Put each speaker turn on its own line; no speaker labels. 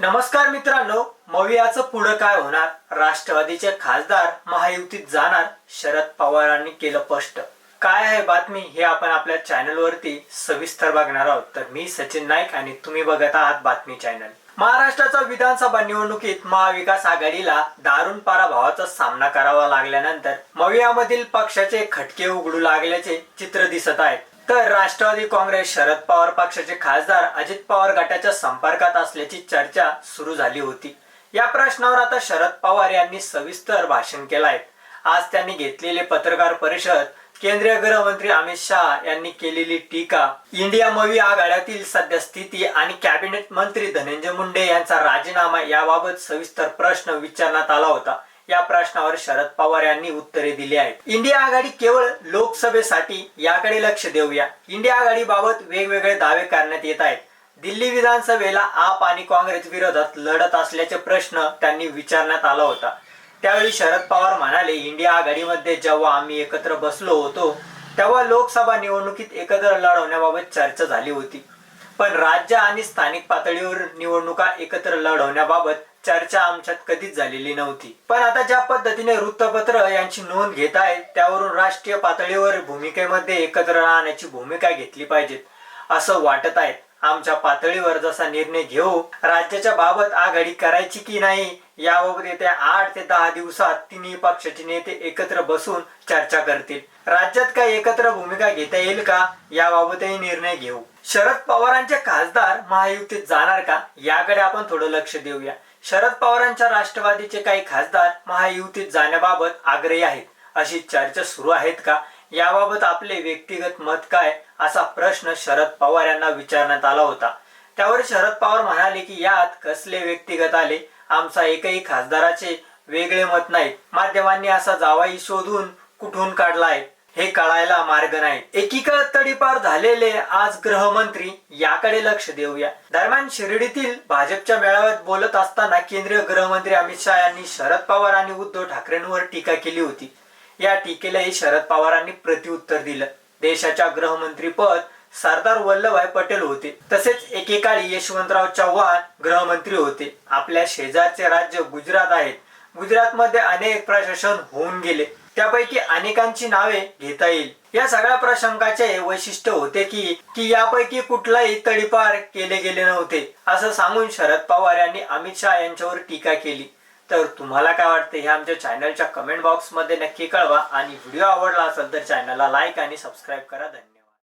नमस्कार मित्रांनो मवियाचं पुढं काय होणार? राष्ट्रवादीचे खासदार महायुतीत जाणार? शरद पवारांनी केलं स्पष्ट. काय आहे बातमी हे आपण आपल्या चॅनलवरती सविस्तर बघणार आहोत. तर मी सचिन नाईक आणि तुम्ही बघत आहात बातमी चॅनल. महाराष्ट्राच्या विधानसभा निवडणुकीत महाविकास आघाडीला दारुण पराभवाचा सामना करावा लागल्यानंतर मवियामधील पक्षाचे खटके उघडू लागल्याचे चित्र दिसत आहेत. तर राष्ट्रवादी काँग्रेस शरद पवार पक्षाचे खासदार अजित पवार गटाच्या संपर्कात असल्याची चर्चा सुरू झाली होती. या प्रश्नावर आता शरद पवार यांनी सविस्तर भाषण केलं आहे आज त्यांनी घेतलेले पत्रकार परिषद केंद्रीय गृहमंत्री अमित शाह यांनी केलेली टीका इंडिया मवी आघाड्यातील सध्या स्थिती आणि कॅबिनेट मंत्री धनंजय मुंडे यांचा राजीनामा याबाबत सविस्तर प्रश्न विचारण्यात आला होता. या प्रश्नावर शरद पवार यांनी उत्तरे दिली आहेत. इंडिया आघाडी केवळ लोकसभेसाठी याकडे लक्ष देऊया. इंडिया आघाडी बाबत वेगवेगळे दावे करण्यात येत आहेत. दिल्ली विधानसभेला आप आणि काँग्रेस विरोधात लढत असल्याचे प्रश्न त्यांनी विचारण्यात आला होता. त्यावेळी शरद पवार म्हणाले इंडिया आघाडीमध्ये जेव्हा आम्ही एकत्र बसलो होतो तेव्हा लोकसभा निवडणुकीत एकत्र लढवण्याबाबत चर्चा झाली होती. पण राज्य आणि स्थानिक पातळीवर निवडणुका एकत्र लढवण्याबाबत चर्चा आमच्यात कधीच झालेली नव्हती. पण आता ज्या पद्धतीने वृत्तपत्र यांची नोंद घेत आहेत त्यावरून राष्ट्रीय पातळीवर भूमिकेमध्ये एकत्र राहण्याची भूमिका घेतली पाहिजेत असं वाटत आहे. आमच्या पातळीवर जसा निर्णय घेऊ राज्याच्या बाबत आघाडी करायची की नाही याबाबत येत्या आठ ते दहा दिवसात तिन्ही पक्षाचे नेते एकत्र बसून चर्चा करतील. राज्यात काय एकत्र भूमिका घेता येईल का याबाबतही निर्णय घेऊ. शरद पवारांचे खासदार महायुतीत जाणार का याकडे आपण थोडं लक्ष देऊया. शरद पवारांच्या राष्ट्रवादीचे काही खासदार महायुतीत जाण्याबाबत आग्रही आहेत. अशी चर्चा सुरू आहेत का? याबाबत आपले व्यक्तिगत मत काय? असा प्रश्न शरद पवार यांना विचारण्यात आला होता. त्यावर शरद पवार म्हणाले की यात कसले व्यक्तिगत आले? आमचा एकही खासदाराचे वेगळे मत नाही माध्यमांनी असा जावाई शोधून कुठून काढला आहे? हे कळायला मार्ग नाही. एकीकडे तडीपार झालेले आज गृहमंत्री याकडे लक्ष देऊया. दरम्यान शिर्डीतील भाजपच्या मेळाव्यात बोलत असताना केंद्रीय गृहमंत्री अमित शहा यांनी शरद पवार आणि उद्धव ठाकरेंवर टीका केली होती. या टीकेलाही शरद पवारांनी प्रतिउत्तर दिलं. देशाच्या गृहमंत्री पद सरदार वल्लभभाई पटेल होते. तसेच एकेकाळी यशवंतराव चव्हाण गृहमंत्री होते. आपल्या शेजारचे राज्य गुजरात आहेत. गुजरातमध्ये अनेक प्रशासन होऊन गेले. त्यापैकी अनेकांची नावे घेता येईल. या सगळ्या प्रसंगाचे वैशिष्ट्य होते की की यापैकी कुठलाही तडीपार केले गेले नव्हते असं सांगून शरद पवार यांनी अमित शहा यांच्यावर टीका केली. तर तुम्हाला काय वाटतं हे आमच्या चॅनलच्या कमेंट बॉक्समध्ये नक्की कळवा आणि व्हिडिओ आवडला असेल तर चॅनलला लाईक आणि सबस्क्राईब करा. धन्यवाद.